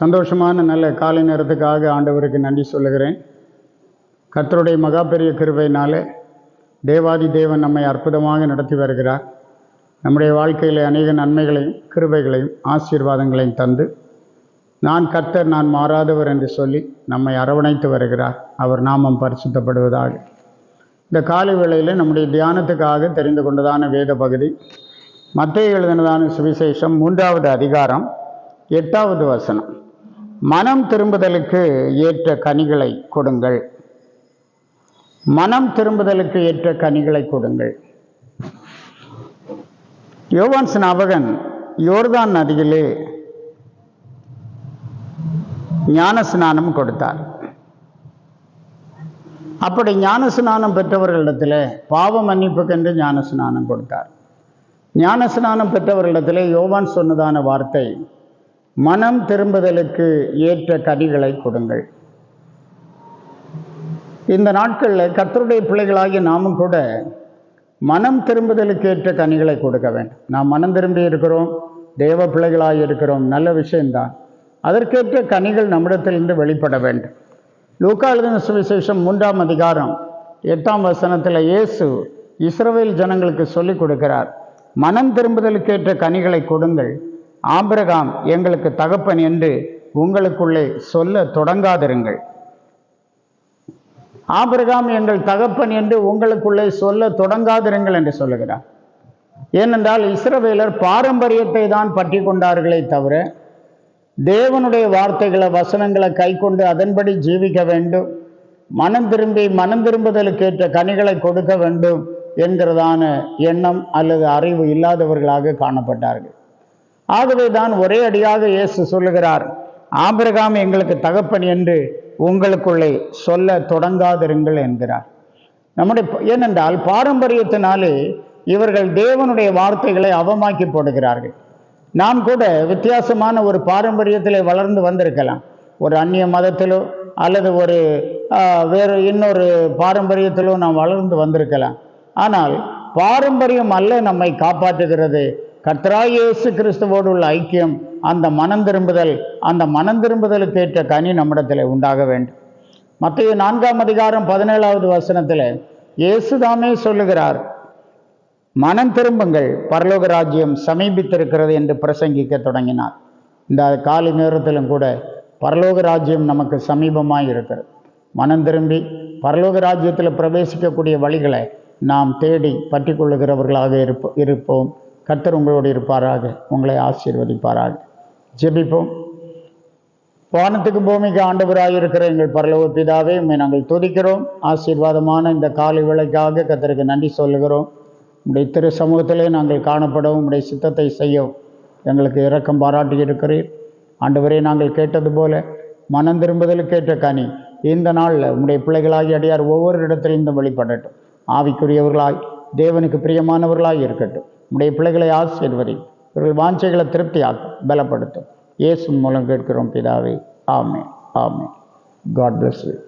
சந்தோஷமான நல்ல காலை நேரத்துக்காக ஆண்டவருக்கு நன்றி சொல்லுகிறேன். கர்த்தருடைய மகா பெரிய கிருபையினாலே தேவாதி தேவன் நம்மை அற்புதமாக நடத்தி வருகிறார். நம்முடைய வாழ்க்கையில் அநேக நன்மைகளையும் கிருபைகளையும் ஆசீர்வாதங்களையும் தந்து நான் கர்த்தர் நான் மாறாதவர் என்று சொல்லி நம்மை அரவணைத்து வருகிறார். அவர் நாமம் பரிசுத்தப்படுவதாக. இந்த காலை வேளையில் நம்முடைய தியானத்துக்காக தெரிந்து கொண்டதான வேத பகுதி மத்திய எழுதினதான சுவிசேஷம் மூன்றாவது அதிகாரம் எட்டாவது வசனம். மனம் திரும்புதலுக்கு ஏற்ற கனிகளை கொடுங்கள். மனம் திரும்புதலுக்கு ஏற்ற கனிகளை கொடுங்கள். யோவான் ஸ்நாபகன் யோர்தான் நதியிலே ஞான ஸ்நானம் கொடுத்தார். அப்படி ஞான ஸ்நானம் பெற்றவர்களிடத்தில் பாவ மன்னிப்புக்கென்று ஞான ஸ்நானம் கொடுத்தார். ஞான ஸ்நானம் பெற்றவர்களிடத்தில் யோவான் சொன்னதான வார்த்தை மனம் திரும்புதலுக்கு ஏற்ற கனிகளை கொடுங்கள். இந்த நாட்களில் கத்தருடைய பிள்ளைகளாகிய நாமும் கூட மனம் திரும்புதலுக்கு ஏற்ற கனிகளை கொடுக்க வேண்டும். நாம் மனம் திரும்பி இருக்கிறோம் தேவ பிள்ளைகளாக இருக்கிறோம் நல்ல விஷயம்தான். அதற்கேற்ற கனிகள் நம்மிடத்திலிருந்து வெளிப்பட வேண்டும். லூக்கா சுவிசேஷம் மூன்றாம் அதிகாரம் எட்டாம் வசனத்தில் இயேசு இஸ்ரவேல் ஜனங்களுக்கு சொல்லிக் கொடுக்கிறார் மனம் திரும்புதலுக்கேற்ற கனிகளை கொடுங்கள். ஆபிரகாம் எங்களுக்கு தகப்பன் என்று உங்களுக்குள்ளே சொல்ல தொடங்காதிருங்கள். ஆபிரகாம் எங்கள் தகப்பன் என்று உங்களுக்குள்ளே சொல்ல தொடங்காதிருங்கள் என்று சொல்லுகிறார். ஏனென்றால் இஸ்ரவேலர் பாரம்பரியத்தை தான் பற்றி கொண்டார்களே தவிர தேவனுடைய வார்த்தைகளை வசனங்களை கை கொண்டு அதன்படி ஜீவிக்க வேண்டும். மனம் திரும்பி மனம் திரும்புதலுக்கேற்ற கனிகளை கொடுக்க வேண்டும் என்கிறதான எண்ணம் அல்லது அறிவு இல்லாதவர்களாக காணப்பட்டார்கள். ஆகவே தான் ஒரே அடியாக இயேசு சொல்லுகிறார் ஆபிரகாம் எங்களுக்கு தகப்பன் என்று உங்களுக்குள்ளே சொல்ல தொடங்காதிருங்கள் என்கிறார். நம்முடைய ஏனென்றால் பாரம்பரியத்தினாலே இவர்கள் தேவனுடைய வார்த்தைகளை அவமாக்கி போடுகிறார்கள். நாம் கூட வித்தியாசமான ஒரு பாரம்பரியத்தில் வளர்ந்து வந்திருக்கலாம். ஒரு அந்நிய மதத்திலோ அல்லது ஒரு வேறு இன்னொரு பாரம்பரியத்திலோ நாம் வளர்ந்து வந்திருக்கலாம். ஆனால் பாரம்பரியம் அல்ல நம்மை காப்பாற்றுகிறது. கத்ராயேசு இயேசு கிறிஸ்துவோடு உள்ள ஐக்கியம் அந்த மனம் திரும்புதல் அந்த மனம் திரும்புதலுக்கு ஏற்ற கனி நம்மிடத்தில் உண்டாக வேண்டும். மத்திய நான்காம் அதிகாரம் பதினேழாவது வசனத்தில் இயேசுதாமே சொல்லுகிறார் மனம் திரும்புங்கள் பரலோக ராஜ்யம் சமீபித்திருக்கிறது என்று பிரசங்கிக்க தொடங்கினார். இந்த காலை நேரத்திலும் கூட பரலோக ராஜ்யம் நமக்கு சமீபமாக இருக்கிறது. மனம் திரும்பி பரலோக ராஜ்யத்தில் பிரவேசிக்கக்கூடிய வழிகளை நாம் தேடி பற்றி கொள்ளுகிறவர்களாக இருப்போம். கர்த்தர் உங்களோடு இருப்பாராக உங்களை ஆசீர்வதிப்பாராக. ஜெபிப்போம். வானத்துக்கு பூமிக்கு ஆண்டவராக இருக்கிற எங்கள் பரலோக பிதாவே உண்மை நாங்கள் துதிக்கிறோம். ஆசீர்வாதமான இந்த காலை விலைக்காக கத்தருக்கு நன்றி சொல்லுகிறோம். உடைய திரு சமூகத்திலே நாங்கள் காணப்படவும் உடைய சித்தத்தை செய்யவும் எங்களுக்கு இரக்கம் பாராட்டி இருக்கிறீர். ஆண்டவரே நாங்கள் கேட்டது போல மனம் திரும்புதலுக்கேற்ற கனி இந்த நாளில் உங்களுடைய பிள்ளைகளாகி அடியார் ஒவ்வொரு இடத்திலிருந்தும் வெளிப்படட்டும் ஆவிக்குரியவர்களாய் தேவனுக்கு பிரியமானவர்களாய் இருக்கட்டும். உடைய பிள்ளைகளை ஆசீர்வதி. இவர்கள் வாஞ்சைகளை திருப்தியாக்கும் பலப்படுத்தும். இயேசு மூலம் கேட்கிறோம் பிதாவே. ஆமே ஆமே காட் பிளஸ் யூ